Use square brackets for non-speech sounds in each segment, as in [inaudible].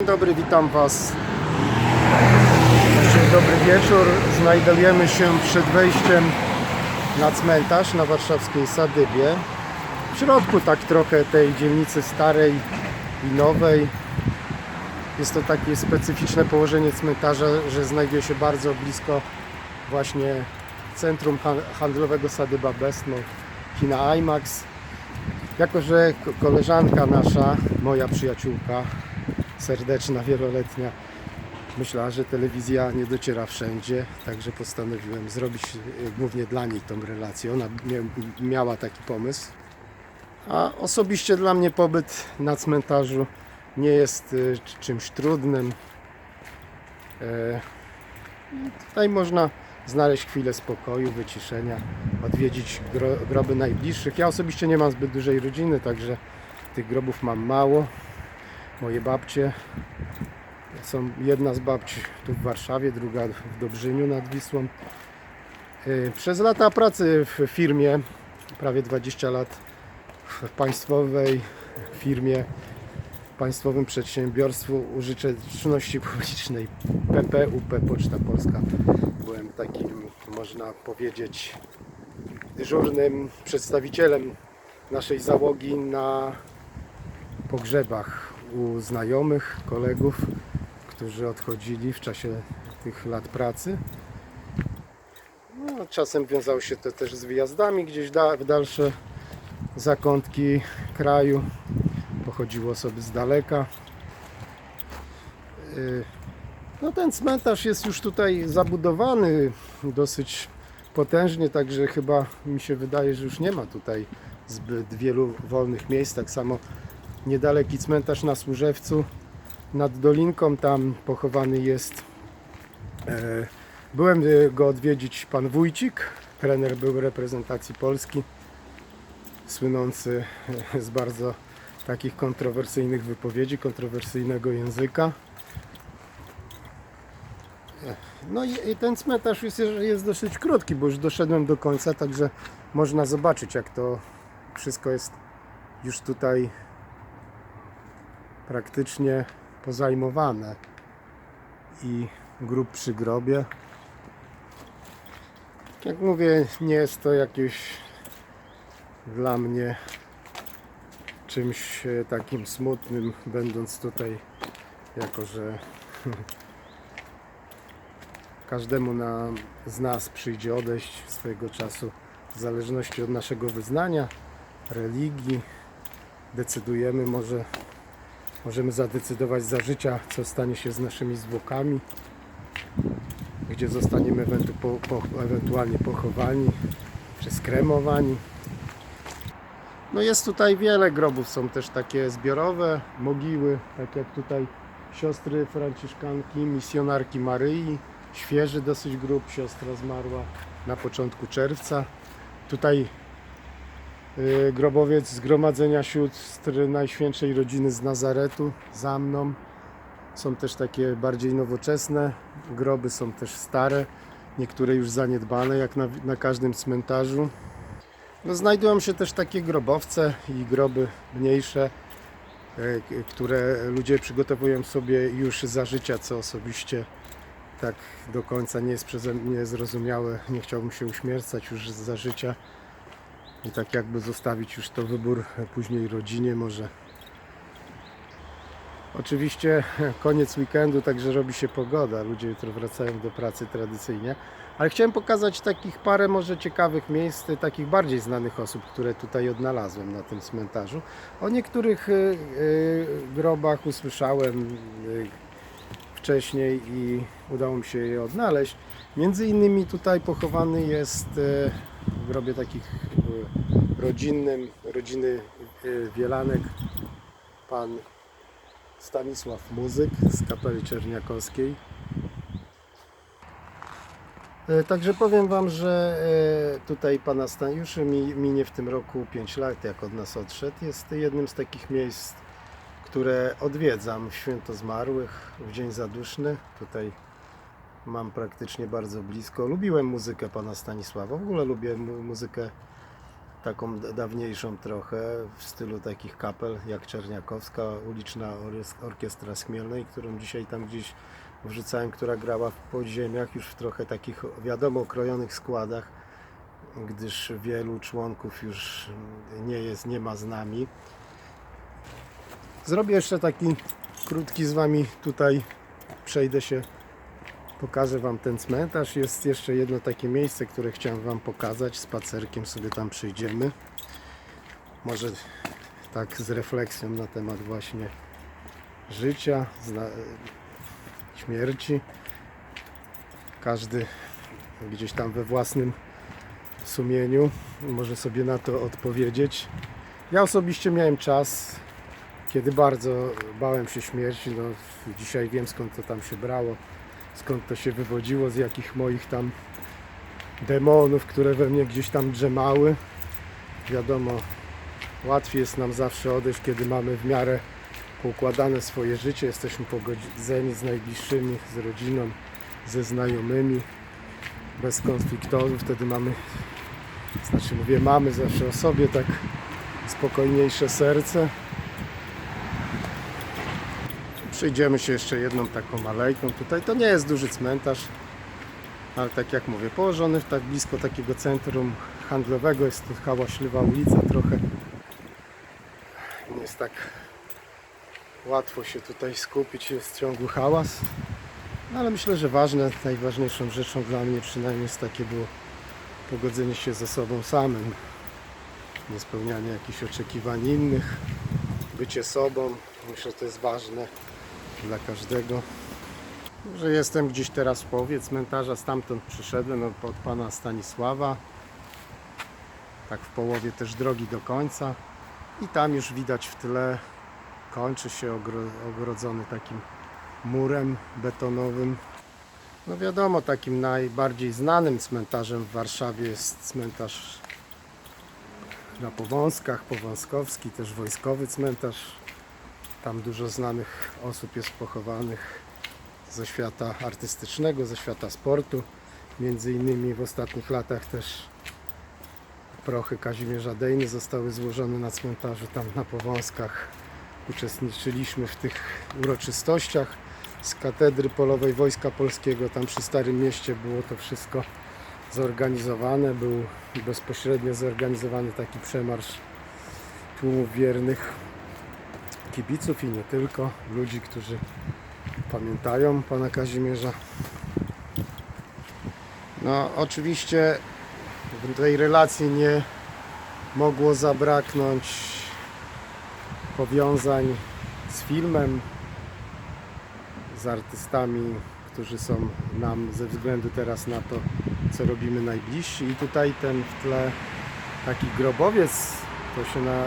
Dzień dobry, witam Was. Dzień dobry wieczór. Znajdujemy się przed wejściem na cmentarz na warszawskiej Sadybie. W środku tak trochę tej dzielnicy starej i nowej. Jest to takie specyficzne położenie cmentarza, że znajduje się bardzo blisko właśnie centrum han- handlowego Sadyba Bestno, kina IMAX. Jako, że ko- koleżanka nasza, moja przyjaciółka, serdeczna, wieloletnia, myślała, że telewizja nie dociera wszędzie, także postanowiłem zrobić e, głównie dla niej tą relację. Ona mia- miała taki pomysł. A osobiście dla mnie pobyt na cmentarzu nie jest e, czymś trudnym. E, Tutaj można znaleźć chwilę spokoju, wyciszenia, odwiedzić gro, groby najbliższych. Ja osobiście nie mam zbyt dużej rodziny, także tych grobów mam mało. Moje babcie są jedna z babci tu w Warszawie, druga w Dobrzyniu nad Wisłą. Yy, Przez lata pracy w firmie, prawie 20 lat w państwowej firmie, państwowym przedsiębiorstwu użyteczności publicznej PP, UP Poczta Polska. Byłem takim, można powiedzieć, dyżurnym przedstawicielem naszej załogi na pogrzebach u znajomych, kolegów, którzy odchodzili w czasie tych lat pracy. No, czasem wiązało się to też z wyjazdami gdzieś da, w dalsze zakątki kraju. Pochodziło osoby z daleka. Yy, No ten cmentarz jest już tutaj zabudowany dosyć potężnie, także chyba mi się wydaje, że już nie ma tutaj zbyt wielu wolnych miejsc. Tak samo niedaleki cmentarz na Służewcu. Nad Dolinką, tam pochowany jest e, byłem e, go odwiedzić pan Wójcik, trener był reprezentacji Polski słynący e, z bardzo takich kontrowersyjnych wypowiedzi, kontrowersyjnego języka. No i ten cmentarz jest, jest dosyć krótki, bo już doszedłem do końca, także można zobaczyć jak to wszystko jest już tutaj praktycznie pozajmowane i grób przy grobie. Jak mówię, nie jest to jakieś dla mnie czymś e, takim smutnym, będąc tutaj, jako że [laughs] każdemu na, z nas przyjdzie odejść swojego czasu w zależności od naszego wyznania, religii. Decydujemy może Możemy zadecydować za życia, co stanie się z naszymi zwłokami, gdzie zostaniemy ewentualnie pochowani czy skremowani. No jest tutaj wiele grobów, są też takie zbiorowe mogiły, tak jak tutaj siostry franciszkanki, misjonarki Maryi, świeży dosyć grób, siostra zmarła na początku czerwca. Tutaj grobowiec Zgromadzenia Sióstr Najświętszej Rodziny z Nazaretu za mną. Są też takie bardziej nowoczesne groby, są też stare, niektóre już zaniedbane, jak na, na każdym cmentarzu. No, znajdują się też takie grobowce i groby mniejsze, y, k- które ludzie przygotowują sobie już za życia, co osobiście tak do końca nie jest przeze mnie zrozumiałe. Nie chciałbym się uśmiercać już za życia i tak jakby zostawić już to wybór później rodzinie może. Oczywiście koniec weekendu, także robi się pogoda, ludzie jutro wracają do pracy tradycyjnie, ale chciałem pokazać takich parę może ciekawych miejsc, takich bardziej znanych osób, które tutaj odnalazłem na tym cmentarzu. O niektórych y, y, grobach usłyszałem y, wcześniej i udało mi się je odnaleźć. Między innymi tutaj pochowany jest e, w grobie takich e, rodzinnym, rodziny e, Wielanek, pan Stanisław Muzyk z kapeli Czerniakowskiej. E, Także powiem Wam, że e, tutaj pana Staniuszy mi, minie w tym roku 5 lat, jak od nas odszedł. Jest jednym z takich miejsc, które odwiedzam w święto zmarłych, w dzień zaduszny. Tutaj mam praktycznie bardzo blisko. Lubiłem muzykę pana Stanisława. W ogóle lubię mu- muzykę taką dawniejszą trochę, w stylu takich kapel jak Czerniakowska, uliczna Orkiestra Śmielnej, którą dzisiaj tam gdzieś wrzucałem, która grała w podziemiach, już w trochę takich wiadomo okrojonych składach, gdyż wielu członków już nie jest, nie ma z nami. Zrobię jeszcze taki krótki z Wami tutaj, przejdę się, pokażę Wam ten cmentarz. Jest jeszcze jedno takie miejsce, które chciałem Wam pokazać. Spacerkiem sobie tam przejdziemy. Może tak z refleksją na temat właśnie życia, śmierci. Każdy gdzieś tam we własnym sumieniu może sobie na to odpowiedzieć. Ja osobiście miałem czas, kiedy bardzo bałem się śmierci. No, dzisiaj wiem skąd to tam się brało, skąd to się wywodziło, z jakich moich tam demonów, które we mnie gdzieś tam drzemały. Wiadomo, łatwiej jest nam zawsze odejść, kiedy mamy w miarę poukładane swoje życie, jesteśmy pogodzeni z najbliższymi, z rodziną, ze znajomymi, bez konfliktów. Wtedy mamy, znaczy mówię, mamy zawsze o sobie tak spokojniejsze serce. Przejdziemy się jeszcze jedną taką alejką. Tutaj to nie jest duży cmentarz, ale tak jak mówię, położony tak blisko takiego centrum handlowego. Jest tu hałaśliwa ulica trochę. Nie jest tak łatwo się tutaj skupić, jest ciągły hałas. No, ale myślę, że ważne, najważniejszą rzeczą dla mnie przynajmniej jest takie było pogodzenie się ze sobą samym. Nie spełnianie jakichś oczekiwań innych, bycie sobą. Myślę, że to jest ważne dla każdego. Że jestem gdzieś teraz połowie cmentarza, stamtąd przyszedłem od, od pana Stanisława. Tak w połowie też drogi do końca. I tam już widać w tyle kończy się ogro, ogrodzony takim murem betonowym. No wiadomo, takim najbardziej znanym cmentarzem w Warszawie jest cmentarz na Powązkach, Powązkowski, też wojskowy cmentarz. Tam dużo znanych osób jest pochowanych ze świata artystycznego, ze świata sportu. Między innymi w ostatnich latach też prochy Kazimierza Dejny zostały złożone na cmentarzu tam na Powązkach. Uczestniczyliśmy w tych uroczystościach z katedry polowej Wojska Polskiego. Tam przy Starym Mieście było to wszystko zorganizowane. Był bezpośrednio zorganizowany taki przemarsz tłumów wiernych kibiców i nie tylko, ludzi, którzy pamiętają pana Kazimierza. No, oczywiście w tej relacji nie mogło zabraknąć powiązań z filmem, z artystami, którzy są nam ze względu teraz na to, co robimy najbliżsi. I tutaj ten w tle taki grobowiec, to się na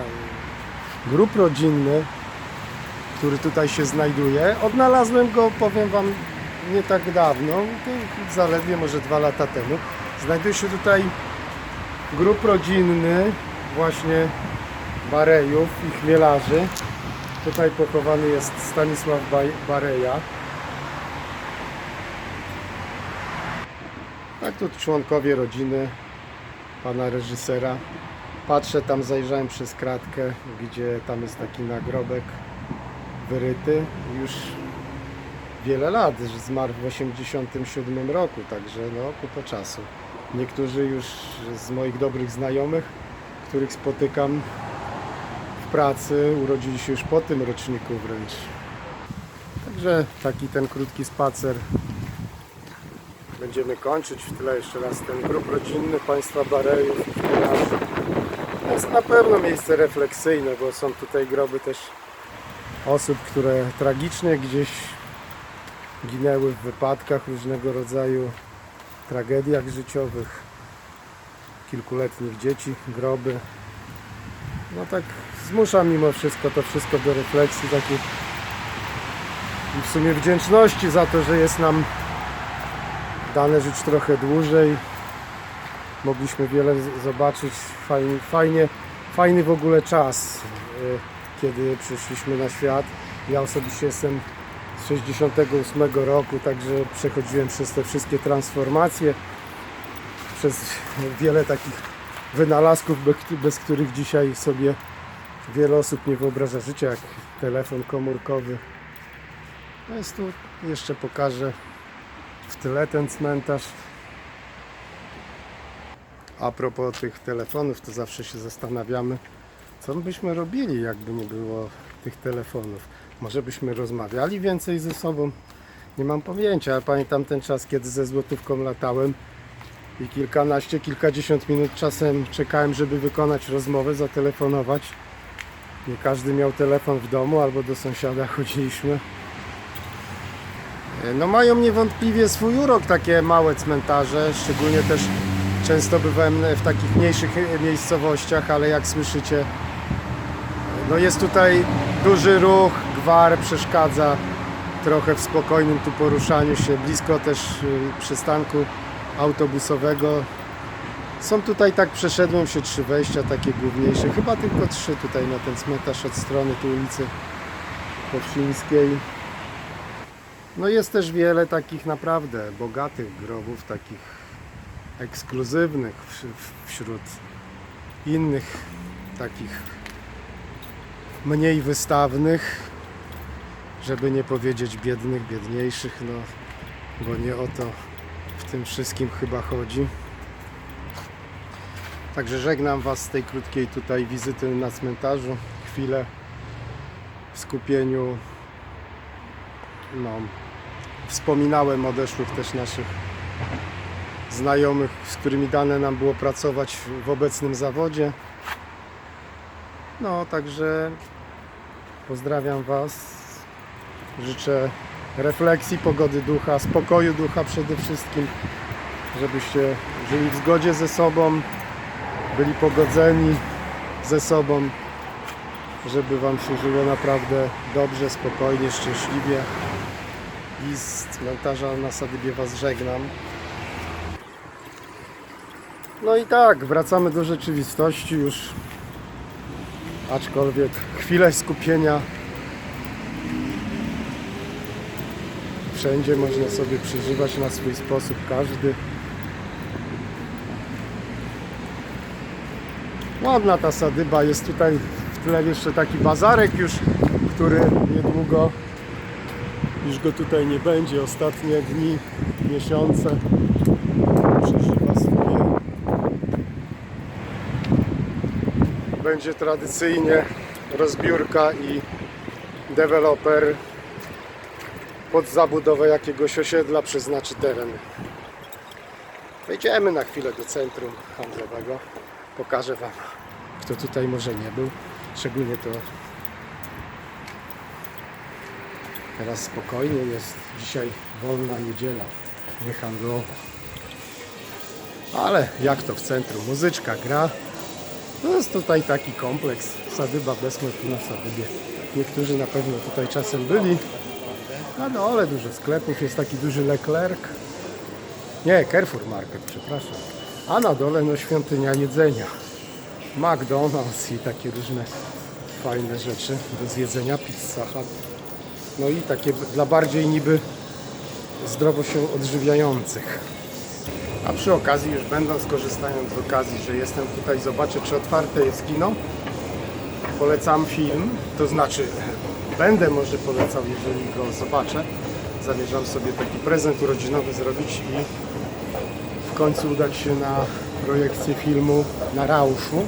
grób rodzinny, który tutaj się znajduje. Odnalazłem go, powiem Wam, nie tak dawno, zaledwie może dwa lata temu. Znajduje się tutaj grób rodzinny właśnie Barejów i Chmielarzy. Tutaj pochowany jest Stanisław Bareja. Tak tu członkowie rodziny pana reżysera. Patrzę tam, zajrzałem przez kratkę, gdzie tam jest taki nagrobek wyryty. Już wiele lat, że zmarł w 87 roku, także no kupę czasu. Niektórzy już z moich dobrych znajomych, których spotykam w pracy, urodzili się już po tym roczniku wręcz. Także taki ten krótki spacer będziemy kończyć. W tyle jeszcze raz ten grup rodzinny państwa Barejów. To jest na pewno miejsce refleksyjne, bo są tutaj groby też osób, które tragicznie gdzieś ginęły w wypadkach różnego rodzaju tragediach życiowych, kilkuletnich dzieci, groby. No tak zmusza mimo wszystko to wszystko do refleksji takiej w sumie wdzięczności za to, że jest nam dane żyć trochę dłużej. Mogliśmy wiele zobaczyć, fajnie, fajnie, fajny w ogóle czas, y, kiedy przyszliśmy na świat. Ja osobiście jestem z 68 roku, także przechodziłem przez te wszystkie transformacje, przez wiele takich wynalazków, bez, których dzisiaj sobie wiele osób nie wyobraża życia, jak telefon komórkowy. No jest tu, jeszcze pokażę w tyle ten cmentarz. A propos tych telefonów, to zawsze się zastanawiamy, co byśmy robili, jakby nie było tych telefonów. Może byśmy rozmawiali więcej ze sobą? Nie mam pojęcia, ale pamiętam ten czas, kiedy ze złotówką latałem i kilkanaście, kilkadziesiąt minut czasem czekałem, żeby wykonać rozmowę, zatelefonować. Nie każdy miał telefon w domu, albo do sąsiada [laughs] chodziliśmy. No mają niewątpliwie swój urok takie małe cmentarze, szczególnie też często bywałem w takich mniejszych miejscowościach, ale jak słyszycie, no jest tutaj duży ruch, gwar przeszkadza trochę w spokojnym tu poruszaniu się, blisko też y, przystanku autobusowego. Są tutaj, tak przeszedłem się trzy wejścia, takie główniejsze, chyba tylko trzy tutaj na ten cmentarz od strony tu ulicy Powsińskiej. No jest też wiele takich naprawdę bogatych grobów, takich ekskluzywnych wśród innych takich mniej wystawnych, żeby nie powiedzieć biednych, biedniejszych, no bo nie o to w tym wszystkim chyba chodzi. Także żegnam Was z tej krótkiej tutaj wizyty na cmentarzu. Chwilę w skupieniu. No, wspominałem odeszłych też naszych znajomych, z którymi dane nam było pracować w obecnym zawodzie. No, także pozdrawiam Was. Życzę refleksji, pogody ducha, spokoju ducha przede wszystkim, żebyście żyli w zgodzie ze sobą, byli pogodzeni ze sobą, żeby Wam się żyło naprawdę dobrze, spokojnie, szczęśliwie. I z cmentarza na Sadybie Was żegnam. No i tak, wracamy do rzeczywistości już. Aczkolwiek chwilę skupienia wszędzie można sobie przeżywać na swój sposób każdy. Ładna ta sadyba, jest tutaj w tle jeszcze taki bazarek już, który niedługo już go tutaj nie będzie. Ostatnie dni, miesiące przeżywa swoje. Będzie tradycyjnie rozbiórka i deweloper pod zabudowę jakiegoś osiedla przeznaczy teren. Wejdziemy na chwilę do centrum handlowego. Pokażę Wam, kto tutaj może nie był. Szczególnie to teraz spokojnie jest. Dzisiaj wolna niedziela, nie handlowa. Ale jak to w centrum? Muzyczka gra. No jest tutaj taki kompleks. Sadyba Besmer tu na Sadybie. Niektórzy na pewno tutaj czasem byli. Na dole dużo sklepów, jest taki duży Leclerc. Nie, Carrefour Market, przepraszam. A na dole no świątynia jedzenia. McDonald's i takie różne fajne rzeczy do zjedzenia, pizza. No i takie dla bardziej niby zdrowo się odżywiających. A przy okazji, już będąc, korzystając z okazji, że jestem tutaj, zobaczę czy otwarte jest kino. Polecam film, to znaczy [laughs] będę może polecał, jeżeli go zobaczę. Zamierzam sobie taki prezent urodzinowy zrobić i w końcu udać się na projekcję filmu na Rauszu.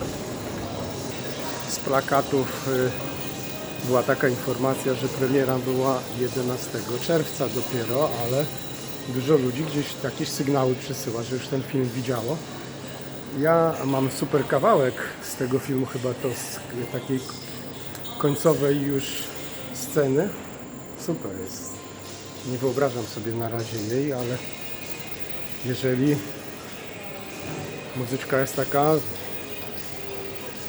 Z plakatów y, była taka informacja, że premiera była 11 czerwca dopiero, ale dużo ludzi gdzieś jakieś sygnały przesyła, że już ten film widziało. Ja mam super kawałek z tego filmu, chyba to z takiej końcowej już sceny. Super jest. Nie wyobrażam sobie na razie jej, ale jeżeli muzyczka jest taka,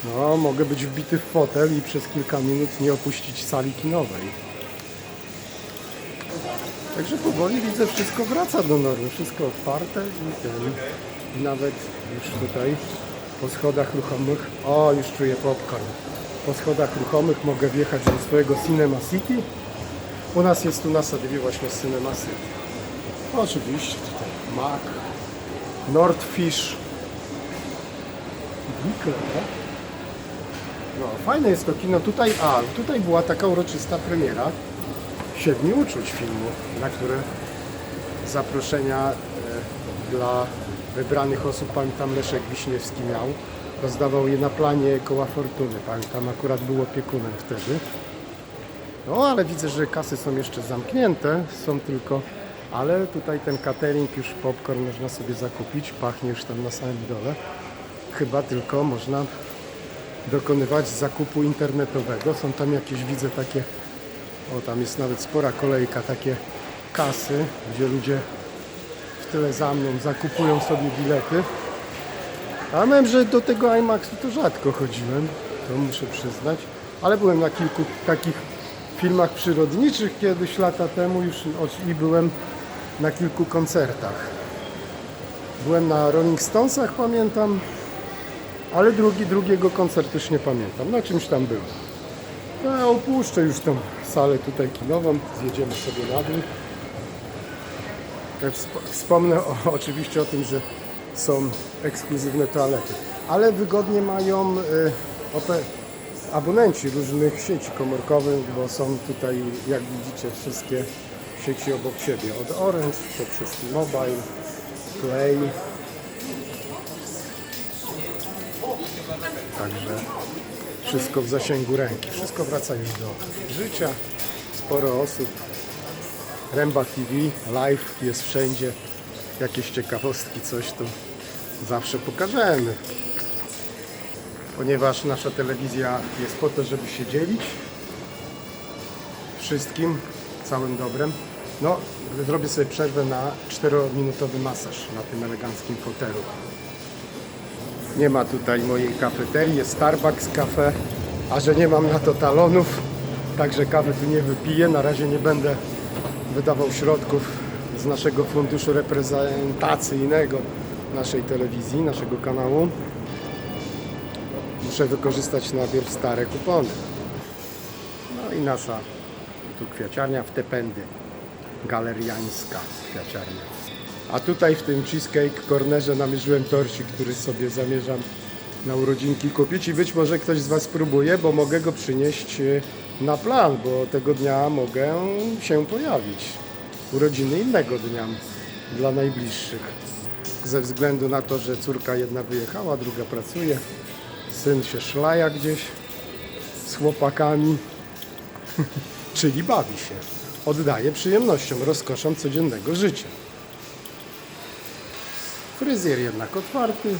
no mogę być wbity w fotel i przez kilka minut nie opuścić sali kinowej. Także powoli widzę, wszystko wraca do normy, wszystko otwarte i ten, nawet już tutaj po schodach ruchomych, o już czuję popcorn, po schodach ruchomych mogę wjechać do swojego Cinema City. U nas jest tu na Sadybie właśnie Cinema City. Oczywiście tutaj Mac, Nordfish, Zwykle, tak? No, fajne jest to kino. Tutaj, a, tutaj była taka uroczysta premiera Siedmiu Uczuć filmu, na które zaproszenia e, dla wybranych osób, pamiętam Leszek Wiśniewski miał. Rozdawał je na planie Koła Fortuny, pamiętam, akurat był opiekunem wtedy. No, ale widzę, że kasy są jeszcze zamknięte, są tylko... Ale tutaj ten catering, już popcorn można sobie zakupić, pachnie już tam na samym dole. Chyba tylko można dokonywać zakupu internetowego. Są tam jakieś, widzę takie, o tam jest nawet spora kolejka, takie kasy, gdzie ludzie w tyle za mną zakupują sobie bilety. A wiem, że do tego IMAXu to rzadko chodziłem, to muszę przyznać, ale byłem na kilku takich filmach przyrodniczych kiedyś lata temu już i byłem na kilku koncertach. Byłem na Rolling Stonesach, pamiętam, ale drugi, drugiego koncertu już nie pamiętam. Na czymś tam był. No, ja opuszczę już tą salę tutaj kinową. Zjedziemy sobie na dół. Wspomnę o, oczywiście o tym, że są ekskluzywne toalety. Ale wygodnie mają y, abonenci różnych sieci komórkowych, bo są tutaj, jak widzicie, wszystkie sieci obok siebie. Od Orange poprzez T-Mobile, Play, Także wszystko w zasięgu ręki. Wszystko wraca już do życia. Sporo osób. Ręba TV, live jest wszędzie. Jakieś ciekawostki, coś tu zawsze pokażemy. Ponieważ nasza telewizja jest po to, żeby się dzielić wszystkim, całym dobrem. No, zrobię sobie przerwę na 4-minutowy masaż na tym eleganckim fotelu. Nie ma tutaj mojej kafeterii, jest Starbucks kafe, a że nie mam na to talonów, także kawy tu nie wypiję. Na razie nie będę wydawał środków z naszego funduszu reprezentacyjnego naszej telewizji, naszego kanału. Muszę wykorzystać najpierw stare kupony. No i nasza tu kwiaciarnia w Tependy, galeriańska kwiaciarnia. A tutaj w tym Cheesecake Cornerze namierzyłem torcik, który sobie zamierzam na urodzinki kupić i być może ktoś z Was spróbuje, bo mogę go przynieść e, na plan, bo tego dnia mogę się pojawić. Urodziny innego dnia dla najbliższych. Ze względu na to, że córka jedna wyjechała, druga pracuje, syn się szlaja gdzieś z chłopakami, [laughs] czyli bawi się. Oddaje przyjemnościom, rozkoszom codziennego życia. Fryzjer jednak otwarty,